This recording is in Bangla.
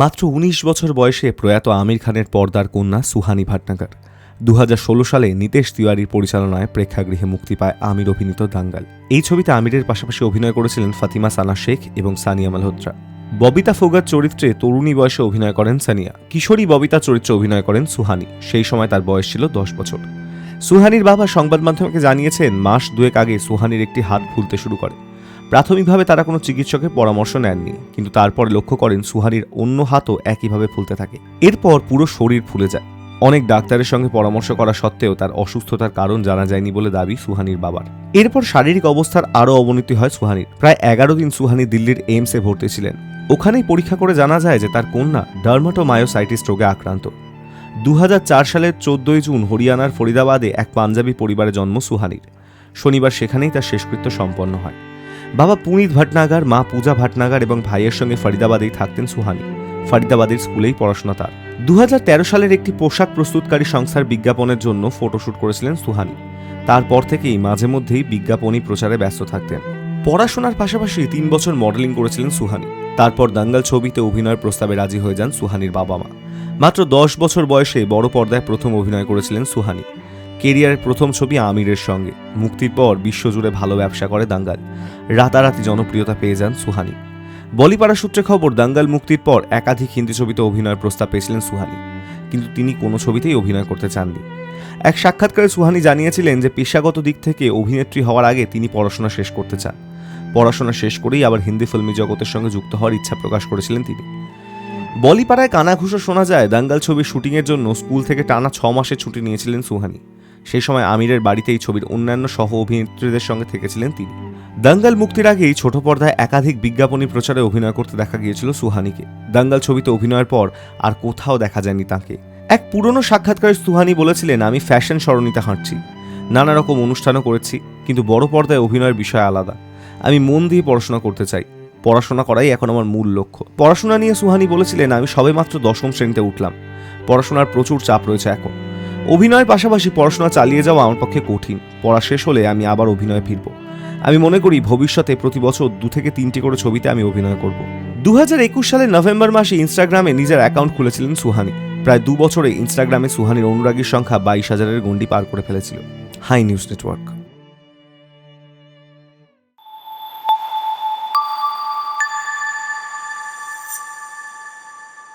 মাত্র উনিশ বছর বয়সে প্রয়াত আমির খানের পর্দার কন্যা সুহানি ভাটনাগর। দু সালে নিতেশ তিওয়ারির পরিচালনায় প্রেক্ষাগৃহে মুক্তি পায় আমির অভিনীত দাঙ্গাল। এই ছবিতে আমিরের পাশাপাশি অভিনয় করেছিলেন ফাতিমা সানা শেখ এবং সানিয়া মালহোত্রা। ববিতা ফোগার চরিত্রে তরুণী বয়সে অভিনয় করেন সানিয়া। কিশোরী ববিতা চরিত্রে অভিনয় করেন সুহানি। সেই সময় তার বয়স ছিল দশ বছর। সুহানির বাবা সংবাদ মাধ্যমকে জানিয়েছেন, মাস দুয়েক আগে সুহানির একটি হাত ফুলতে শুরু করে। প্রাথমিকভাবে তারা কোনো চিকিৎসকের পরামর্শ নেননি, কিন্তু তারপর লক্ষ্য করেন সুহানির অন্য হাতও একইভাবে ফুলতে থাকে। এরপর পুরো শরীর ফুলে যায়। অনেক ডাক্তারের সঙ্গে পরামর্শ করা সত্ত্বেও তার অসুস্থতার কারণ জানা যায়নি বলে দাবি সুহানির বাবার। এরপর শারীরিক অবস্থার আরও অবনতি হয় সুহানির। প্রায় এগারো দিন সুহানি দিল্লির এইমসে ভর্তি ছিলেন। ওখানেই পরীক্ষা করে জানা যায় যে তার কন্যা ডার্মাটোমায়োসাইটিস রোগে আক্রান্ত। দু হাজার চার সালের চোদ্দই জুন হরিয়ানার ফরিদাবাদে এক পাঞ্জাবি পরিবারে জন্ম সুহানির। শনিবার সেখানেই তার শেষকৃত্য সম্পন্ন হয়। বাবা পুনিত ভাটনাগার, মা পূজা ভাটনাগার এবং ভাইয়ের সঙ্গে ফরিদাবাদেই থাকতেন সুহানি। ফরিদাবাদের স্কুলেই পড়াশোনা তার। দু সালের একটি পোশাক প্রস্তুতকারী সংস্থার বিজ্ঞাপনের জন্য ফটোশ্যুট করেছিলেন সুহানি। তারপর থেকেই মাঝে মধ্যেই বিজ্ঞাপনী প্রচারে ব্যস্ত থাকতেন। পড়াশোনার পাশাপাশি তিন বছর মডেলিং করেছিলেন সুহানি। তারপর দাঙ্গাল ছবিতে অভিনয়ের প্রস্তাবে রাজি হয়ে যান সুহানির বাবা মা। মাত্র দশ বছর বয়সে বড় পর্দায় প্রথম অভিনয় করেছিলেন সুহানি। কেরিয়ারের প্রথম ছবি আমিরের সঙ্গে। মুক্তির পর বিশ্বজুড়ে ভালো ব্যবসা করে দাঙ্গাল। রাতারাতি জনপ্রিয়তা পেয়ে যান সুহানি। বলিপাড়া সূত্রে খবর, দাঙ্গাল মুক্তির পর একাধিক হিন্দি ছবিতে অভিনয়ের প্রস্তাব পেয়েছিলেন সুহানি। কিন্তু তিনি কোনো ছবিতেই অভিনয় করতে চাননি। এক সাক্ষাৎকারে সুহানি জানিয়েছিলেন যে, পেশাগত দিক থেকে অভিনেত্রী হওয়ার আগে তিনি পড়াশোনা শেষ করতে চান। পড়াশোনা শেষ করেই আবার হিন্দি ফিল্মি জগতের সঙ্গে যুক্ত হওয়ার ইচ্ছা প্রকাশ করেছিলেন তিনি। বলিপাড়ায় কানাঘুষো শোনা যায়, দাঙ্গাল ছবির শুটিংয়ের জন্য স্কুল থেকে টানা ছ মাসের ছুটি নিয়েছিলেন সুহানি। সেই সময় আমিরের বাড়িতে এই ছবির অন্যান্য সহ অভিনেত্রীদের সঙ্গে থেকেছিলেন তিনি। দাঙ্গাল মুক্তির আগেই ছোট পর্দায় একাধিক বিজ্ঞাপনী প্রচারে অভিনয় করতে দেখা গিয়েছিল সুহানিকে। দাঙ্গাল ছবিতে অভিনয়ের পর আর কোথাও দেখা যায়নি তাকে। এক পুরনো সাক্ষাৎকারে সুহানি বলেছিলেন, আমি ফ্যাশন সরণিতে হাঁটছি। নানা রকম অনুষ্ঠানও করেছি, কিন্তু বড় পর্দায় অভিনয়ের বিষয় আলাদা। আমি মন দিয়ে পড়াশোনা করতে চাই। পড়াশোনা করাই এখন আমার মূল লক্ষ্য। পড়াশোনা নিয়ে সুহানি বলেছিলেন, আমি সবেমাত্র দশম শ্রেণীতে উঠলাম। পড়াশোনার প্রচুর চাপ রয়েছে এখন। অভিনয়ের পাশাপাশি পড়াশোনা চালিয়ে যাওয়া আমার পক্ষে কঠিন। পড়া শেষ হলে আমি আবার অভিনয়ে ফিরব। আমি মনে করি ভবিষ্যতে প্রতি বছর দু থেকে তিনটি করে ছবিতে আমি অভিনয় করব। দু হাজার একুশ সালের নভেম্বর মাসে ইনস্টাগ্রামে নিজের অ্যাকাউন্ট খুলেছিলেন সুহানি। প্রায় দু বছরে ইনস্টাগ্রামে সুহানির অনুরাগীর সংখ্যা বাইশ হাজারের গণ্ডি পার করে ফেলেছিল। Hi News Network.